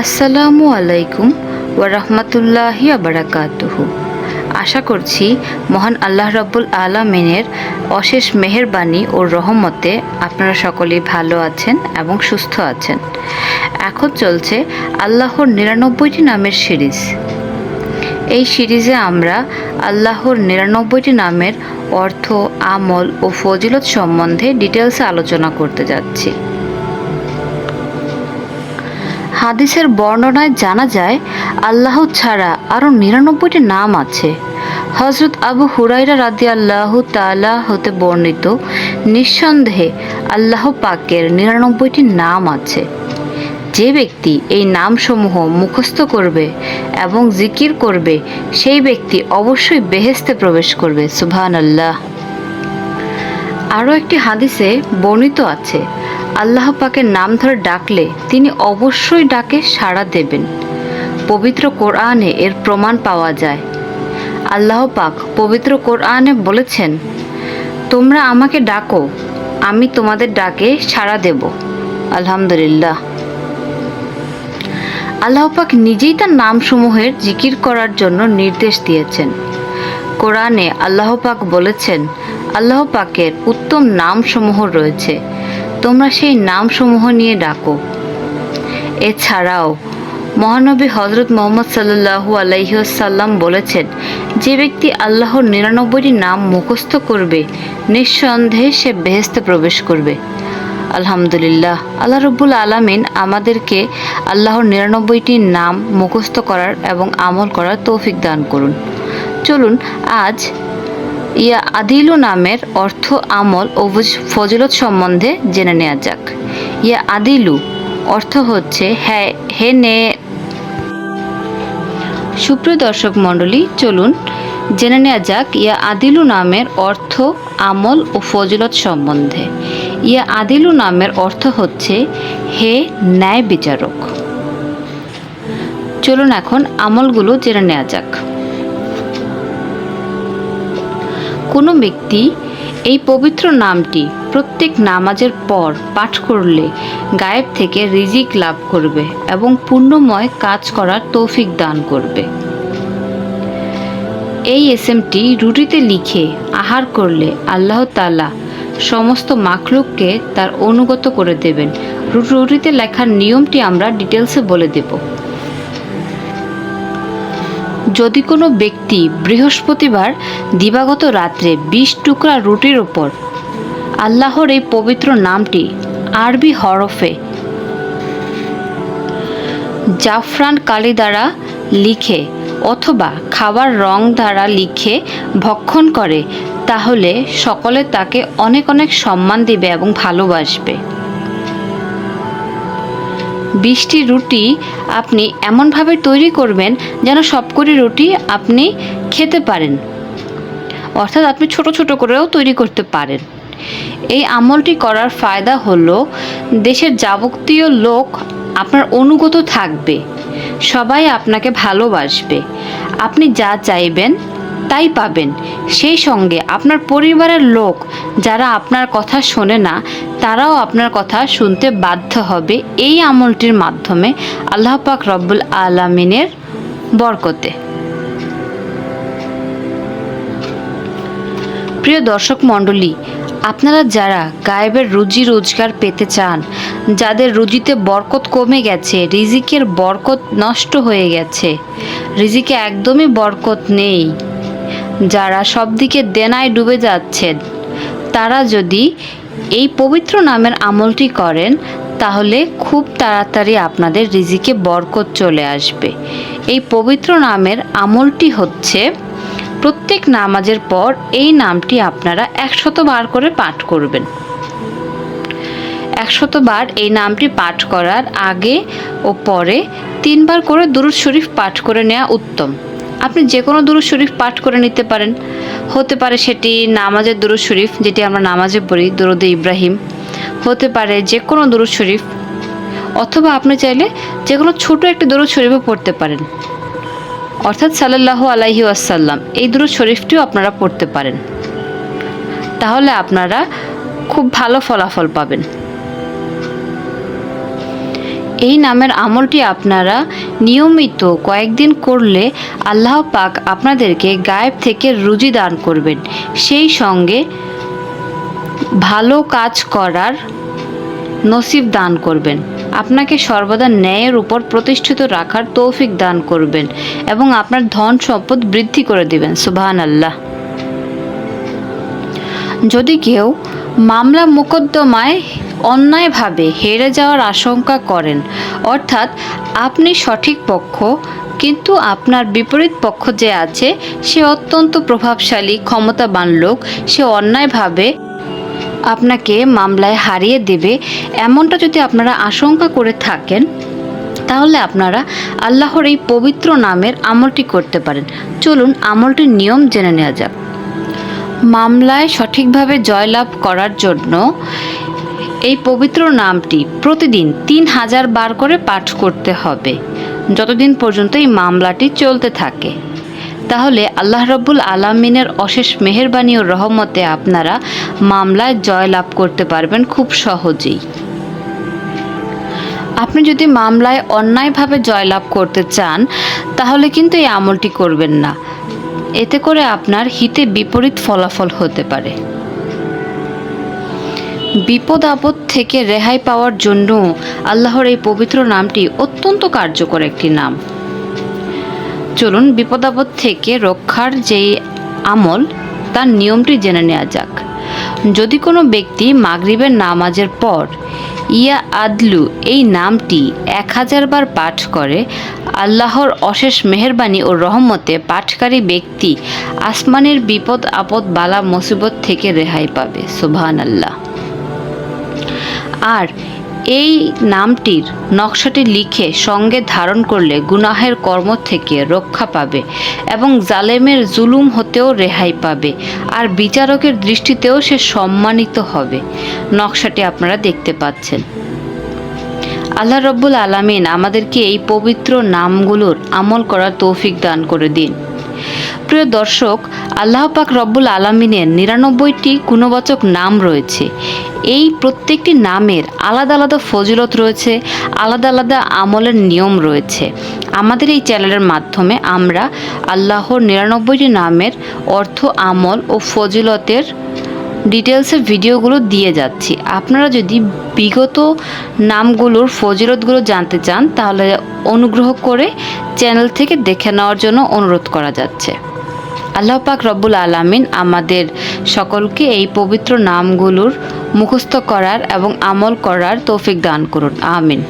আসসালামু আলাইকুম ওরহমতুল্লাহি আবরাকাতুহু আশা করছি মহান আল্লাহ রাব্বুল আলমিনের অশেষ মেহেরবানি ও রহমতে আপনারা সকলেই ভালো আছেন এবং সুস্থ আছেন। এখন চলছে আল্লাহর নিরানব্বইটি নামের সিরিজ। এই সিরিজে আমরা আল্লাহর নিরানব্বইটি নামের অর্থ, আমল ও ফজিলত সম্বন্ধে ডিটেলসে আলোচনা করতে যাচ্ছি। হাদিসের বর্ণনায় জানা যায়, আল্লাহ ছাড়া আরও নিরানব্বইটি নাম আছে। হজরত আবু হুরাইরা রাদি আল্লাহ তালা হতে বর্ণিত, নিঃসন্দেহে আল্লাহ পাকের নিরানব্বইটি নাম আছে। যে ব্যক্তি এই নামসমূহ মুখস্থ করবে এবং জিকির করবে, সেই ব্যক্তি অবশ্যই বেহেস্তে প্রবেশ করবে সুবহান আল্লাহ আরও একটি হাদিসে বর্ণিত আছে, আল্লাহ পাকের নাম ধরে ডাকলে তিনি অবশ্যই ডাকে সাড়া দেবেন। পবিত্র কোরআনে এর প্রমাণ পাওয়া যায়। আল্লাহ পাক পবিত্র কোরআনে বলেছেন, তোমরা আমাকে ডাকো, আমি তোমাদের ডাকে সাড়া দেব। আলহামদুলিল্লাহ। আল্লাহ পাক নিজেই তার নামসমূহের জিকির করার জন্য নির্দেশ দিয়েছেন। কোরআনে আল্লাহ পাক বলেছেন আল্লাহ পাকের উত্তম নামসমূহ রয়েছে। তোমরা সেই নামসমূহ নিয়ে ডাকো। এছাড়াও, মহানবী হজরত মোহাম্মদ সাল্লাহু আলাইসাল্লাম বলেছেন, যে ব্যক্তি আল্লাহর নিরানব্বইটি নাম মুখস্থ করবে, নিঃসন্দেহে সে বেহেস্তে প্রবেশ করবে। আলহামদুলিল্লাহ, আল্লাহ রব্বুল আলামিন আমাদেরকে আল্লাহর নিরানব্বইটি নাম মুখস্থ করার এবং আমল করার তৌফিক দান করুন। চলুন, আজ ইয়া আদিলু নামের অর্থ আমল ও ফজিলত সম্বন্ধে জেনে নেওয়া যাক। ইয়া আদিলু অর্থ হচ্ছে হ্যাঁ হে নে, সুপ্রিয় দর্শক মণ্ডলী, চলুন জেনে নেওয়া যাক ইয়া আদিলু নামের অর্থ আমল ও ফজিলত সম্বন্ধে। ইয়া আদিলু নামের অর্থ হচ্ছে হে ন্যায় বিচারক চলুন এখন আমলগুলো জেনে নেওয়া যাক। কোনো ব্যক্তি এই পবিত্র নামটি প্রত্যেক নামাজের পর পাঠ করলে গায়েব থেকে রিজিক লাভ করবে এবং পুণ্যময় কাজ করার তৌফিক দান করবে। এই এসএমটি রুটিতে লিখে আহার করলে আল্লাহ তালা সমস্ত মাখলুককে তার অনুগত করে দেবেন। রুটিতে লেখার নিয়মটি আমরা ডিটেলসে বলে দেবো। যদি কোনো ব্যক্তি বৃহস্পতিবার দিবাগত রাত্রে বিশ টুকরা রুটির ওপর আল্লাহর এই পবিত্র নামটি আরবি হরফে জাফরান কালি দ্বারা লিখে অথবা খাবার রং দ্বারা লিখে ভক্ষণ করে, তাহলে সকলে তাকে অনেক অনেক সম্মান দিবে এবং ভালোবাসবে। বিশটি রুটি আপনি এমনভাবে তৈরি করবেন যেন সবকটি রুটি আপনি খেতে পারেন। অর্থাৎ আপনি ছোট ছোট করেও তৈরি করতে পারেন। এই আমলটি করার ফায়দা হলো, দেশের যাবতীয় লোক আপনার অনুগত থাকবে। সবাই আপনাকে ভালোবাসবে। আপনি যা চাইবেন তাই পাবেন। সেই সঙ্গে আপনার পরিবারের লোক যারা আপনার কথা শোনে না তারাও আপনার কথা শুনতে বাধ্য হবে এই আমলটির মাধ্যমে আল্লাহ পাক রব্বুল আলমিনের বরকতে। প্রিয় দর্শক মণ্ডলী, আপনারা যারা গায়েবের রুজি রোজগার পেতে চান, যাদের রুজিতে বরকত কমে গেছে, রিজিকের বরকত নষ্ট হয়ে গেছে, রিজিকে একদমই বরকত নেই, যারা সব দিকে দেনায় ডুবে যাচ্ছেন, তারা যদি এই পবিত্র নামের আমলটি করেন, তাহলে খুব তাড়াতাড়ি আপনাদের রিজিকে বরকত চলে আসবে। এই পবিত্র নামের আমলটি হচ্ছে, প্রত্যেক নামাজের পর এই নামটি আপনারা একশত বার করে পাঠ করবেন। একশত বার এই নামটি পাঠ করার আগে ও পরে তিনবার করে দুরুদ শরীফ পাঠ করে নেওয়া উত্তম। আপনি যে কোনো দুরুদ শরীফ পাঠ করে নিতে পারেন। হতে পারে সেটি নামাজের দুরুদ শরীফ, যেটি আমরা নামাজে পড়ি, দরুদ ইব্রাহিম। হতে পারে যে কোনো দুরুদ শরীফ, অথবা আপনি চাইলে যে কোনো ছোটো একটি দরুদ শরীফও পড়তে পারেন। অর্থাৎ সাল্লাহ আলাইহি আসাল্লাম এই দুরুদ শরীফটিও আপনারা পড়তে পারেন। তাহলে আপনারা খুব ভালো ফলাফল পাবেন। এই নামের আমলটি আপনারা নিয়মিত কয়েকদিন করলে আল্লাহ পাক আপনাদেরকে গায়েব থেকে রুজি দান করবেন। সেই সঙ্গে ভালো কাজ করার নসিব দান করবেন। আপনাকে সর্বদা ন্যায়ের উপর প্রতিষ্ঠিত রাখার তৌফিক দান করবেন এবং আপনার ধন সম্পদ বৃদ্ধি করে দিবেন। সুবাহান আল্লাহ যদি কেউ মামলা মোকদ্দমায় অন্যায়ভাবে হেরে যাওয়ার আশঙ্কা করেন। অর্থাৎ, আপনি সঠিক পক্ষ, কিন্তু আপনার বিপরীত পক্ষ যে আছে, সে অত্যন্ত প্রভাবশালী, ক্ষমতাবান লোক, সে অন্যায়ভাবে আপনাকে মামলায় হারিয়ে দেবে। এমনটা যদি আপনারা আশঙ্কা করে থাকেন, তাহলে আপনারা আল্লাহর এই পবিত্র নামের আমলটি করতে পারেন। চলুন আমলটির নিয়ম জেনে নেওয়া যাক। মামলায় সঠিকভাবে জয়লাভ করার জন্য এই পবিত্র নামটি প্রতিদিন তিন হাজার বার করে পাঠ করতে হবে, যতদিন পর্যন্ত এই মামলাটি চলতে থাকে। তাহলে আল্লাহ রব্বুল আলামিনের অশেষ মেহেরবানি ও রহমতে আপনারা মামলায় জয়লাভ করতে পারবেন খুব সহজেই। আপনি যদি মামলায় অন্যায়ভাবে জয়লাভ করতে চান, তাহলে কিন্তু এই আমলটি করবেন না। এতে করে আপনার হিতে বিপরীত ফলাফল হতে পারে। বিপদ আপদ থেকে রেহাই পাওয়ার জন্য আল্লাহর এই পবিত্র নামটি অত্যন্ত কার্যকর একটি নাম। চলুন বিপদ আপদ থেকে রক্ষার যেই আমল, তার নিয়মটি জেনে নেওয়া যাক। যদি কোনো ব্যক্তি মাগরিবের নামাজের পর ইয়া আদলু এই নামটি এক হাজার বার পাঠ করে, আল্লাহর অশেষ মেহরবানি ও রহমতে পাঠকারী ব্যক্তি আসমানের বিপদ, আপদ, বালা, মুসিবত থেকে রেহাই পাবে। সুবহান আল্লাহ আর এই নামটির নকশাটি লিখে সঙ্গে ধারণ করলে গুনাহের কর্ম থেকে রক্ষা পাবে এবং জালেমের জুলুম হতেও রেহাই পাবে, আর বিচারকের দৃষ্টিতেও সে সম্মানিত হবে। নকশাটি আপনারা দেখতে পাচ্ছেন। আল্লাহ রব্বুল আলামিন আমাদেরকে এই পবিত্র নামগুলোর আমল করার তৌফিক দান করে দিন। প্রিয় দর্শক, আল্লাহ পাক রব্বুল আলমিনের নিরানব্বইটি গুণবাচক নাম রয়েছে। এই প্রত্যেকটি নামের আলাদা আলাদা ফজিলত রয়েছে, আলাদা আলাদা আমলের নিয়ম রয়েছে। আমাদের এই চ্যানেলের মাধ্যমে আমরা আল্লাহর নিরানব্বইটি নামের অর্থ, আমল ও ফজিলতের ডিটেলসের ভিডিওগুলো দিয়ে যাচ্ছি। আপনারা যদি বিগত নামগুলোর ফজিলতগুলো জানতে চান, তাহলে অনুগ্রহ করে চ্যানেল থেকে দেখে নেওয়ার জন্য অনুরোধ করা যাচ্ছে। আল্লাহ পাক রব্বুল আলামিন আমাদের সকলকে এই পবিত্র নামগুলোর মুখস্থ করার এবং আমল করার তৌফিক দান করুন। আমিন।